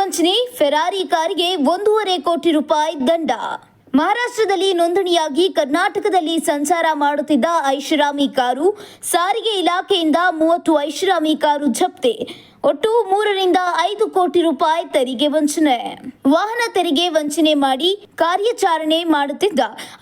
ವಂಚನೆ ಫೆರಾರಿ ಕಾರಿಗೆ ಒಂದೂವರೆ ಕೋಟಿ ರೂಪಾಯಿ ದಂಡ. ಮಹಾರಾಷ್ಟ್ರದಲ್ಲಿ ನೋಂದಣಿಯಾಗಿ ಕರ್ನಾಟಕದಲ್ಲಿ ಸಂಚಾರ ಮಾಡುತ್ತಿದ್ದ ಐಷಾರಾಮಿ ಕಾರು ಸಾರಿಗೆ ಇಲಾಖೆಯಿಂದ ಮೂವತ್ತು ಐಷಾರಾಮಿ ಕಾರು ಜಪ್ತಿ. ಒಟ್ಟು ಮೂರರಿಂದ ಐದು ಕೋಟಿ ರೂಪಾಯಿ ತೆರಿಗೆ ವಂಚನೆ. ವಾಹನ ತೆರಿಗೆ ವಂಚನೆ ಮಾಡಿ ಕಾರ್ಯಾಚರಣೆ ಮಾಡುತ್ತಿದ್ದ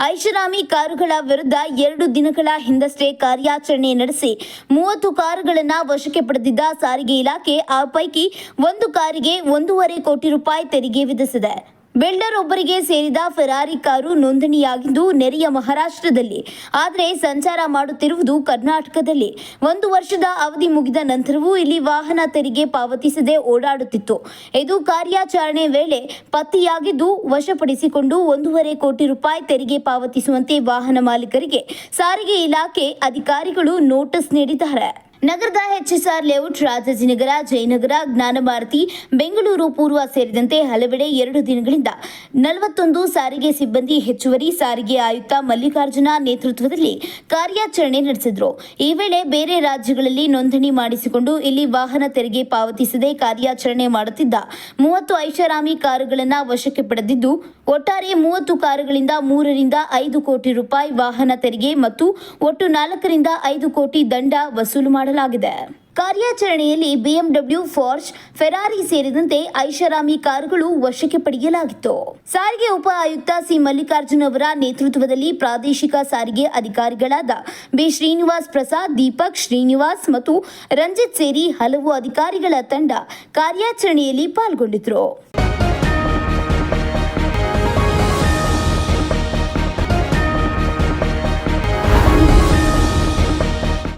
ಐಷಾರಾಮಿ ಕಾರುಗಳ ವಿರುದ್ಧ ಎರಡು ದಿನಗಳ ಹಿಂದಷ್ಟೇ ಕಾರ್ಯಾಚರಣೆ ನಡೆಸಿ ಮೂವತ್ತು ಕಾರುಗಳನ್ನು ವಶಕ್ಕೆ ಪಡೆದಿದ್ದ ಸಾರಿಗೆ ಇಲಾಖೆ ಆ ಪೈಕಿ ಒಂದು ಕಾರಿಗೆ ಒಂದೂವರೆ ಕೋಟಿ ರೂಪಾಯಿ ತೆರಿಗೆ ವಿಧಿಸಿದೆ. ಬಿಲ್ಡರ್ ಒಬ್ಬರಿಗೆ ಸೇರಿದ ಫೆರಾರಿ ಕಾರು ನೋಂದಣಿಯಾಗಿದ್ದು ನೆರೆಯ ಮಹಾರಾಷ್ಟ್ರದಲ್ಲಿ. ಆದರೆ ಸಂಚಾರ ಮಾಡುತ್ತಿರುವುದು ಕರ್ನಾಟಕದಲ್ಲಿ. ಒಂದು ವರ್ಷದ ಅವಧಿ ಮುಗಿದ ನಂತರವೂ ಇಲ್ಲಿ ವಾಹನ ತೆರಿಗೆ ಪಾವತಿಸದೆ ಓಡಾಡುತ್ತಿತ್ತು. ಇದು ಕಾರ್ಯಾಚರಣೆ ವೇಳೆ ಪತ್ತೆಯಾಗಿದ್ದು ವಶಪಡಿಸಿಕೊಂಡು ಒಂದೂವರೆ ಕೋಟಿ ರೂಪಾಯಿ ತೆರಿಗೆ ಪಾವತಿಸುವಂತೆ ವಾಹನ ಮಾಲೀಕರಿಗೆ ಸಾರಿಗೆ ಇಲಾಖೆ ಅಧಿಕಾರಿಗಳು ನೋಟಿಸ್ ನೀಡಿದ್ದಾರೆ. ನಗರದ ಎಚ್ಎಸ್ಆರ್ ಲೇಔಟ್ ರಾಜಾಜಿನಗರ, ಜಯನಗರ, ಜ್ಞಾನಭಾರತಿ, ಬೆಂಗಳೂರು ಪೂರ್ವ ಸೇರಿದಂತೆ ಹಲವೆಡೆ ಎರಡು ದಿನಗಳಿಂದ ನಲವತ್ತೊಂದು ಸಾರಿಗೆ ಸಿಬ್ಬಂದಿ ಹೆಚ್ಚುವರಿ ಸಾರಿಗೆ ಆಯುಕ್ತ ಮಲ್ಲಿಕಾರ್ಜುನ ನೇತೃತ್ವದಲ್ಲಿ ಕಾರ್ಯಾಚರಣೆ ನಡೆಸಿದ್ರು. ಈ ವೇಳೆ ಬೇರೆ ರಾಜ್ಯಗಳಲ್ಲಿ ನೋಂದಣಿ ಮಾಡಿಸಿಕೊಂಡು ಇಲ್ಲಿ ವಾಹನ ತೆರಿಗೆ ಪಾವತಿಸದೆ ಕಾರ್ಯಾಚರಣೆ ಮಾಡುತ್ತಿದ್ದ ಮೂವತ್ತು ಐಷಾರಾಮಿ ಕಾರುಗಳನ್ನು ವಶಕ್ಕೆ ಪಡೆದಿದ್ದು, ಒಟ್ಟಾರೆ ಮೂವತ್ತು ಕಾರುಗಳಿಂದ ಮೂರರಿಂದ ಐದು ಕೋಟಿ ರೂಪಾಯಿ ವಾಹನ ತೆರಿಗೆ ಮತ್ತು ಒಟ್ಟು ನಾಲ್ಕರಿಂದ ಐದು ಕೋಟಿ ದಂಡ ವಸೂಲು ಮಾಡಲಾಗಿದೆ. ಕಾರ್ಯಾಚರಣೆಯಲ್ಲಿ ಬಿಎಂಡಬ್ಲ್ಯೂ ಫಾರ್ಚ್ ಫೆರಾರಿ ಸೇರಿದಂತೆ ಐಷಾರಾಮಿ ಕಾರುಗಳು ವಶಕ್ಕೆ ಪಡೆಯಲಾಗಿತ್ತು. ಸಾರಿಗೆ ಉಪ ಆಯುಕ್ತ ಸಿ ಮಲ್ಲಿಕಾರ್ಜುನ್ ಅವರ ನೇತೃತ್ವದಲ್ಲಿ ಪ್ರಾದೇಶಿಕ ಸಾರಿಗೆ ಅಧಿಕಾರಿಗಳಾದ ಬಿ ಶ್ರೀನಿವಾಸ್ ಪ್ರಸಾದ್, ದೀಪಕ್ ಶ್ರೀನಿವಾಸ್ ಮತ್ತು ರಂಜಿತ್ ಸೇರಿ ಹಲವು ಅಧಿಕಾರಿಗಳ ತಂಡ ಕಾರ್ಯಾಚರಣೆಯಲ್ಲಿ ಪಾಲ್ಗೊಂಡಿದ್ರು.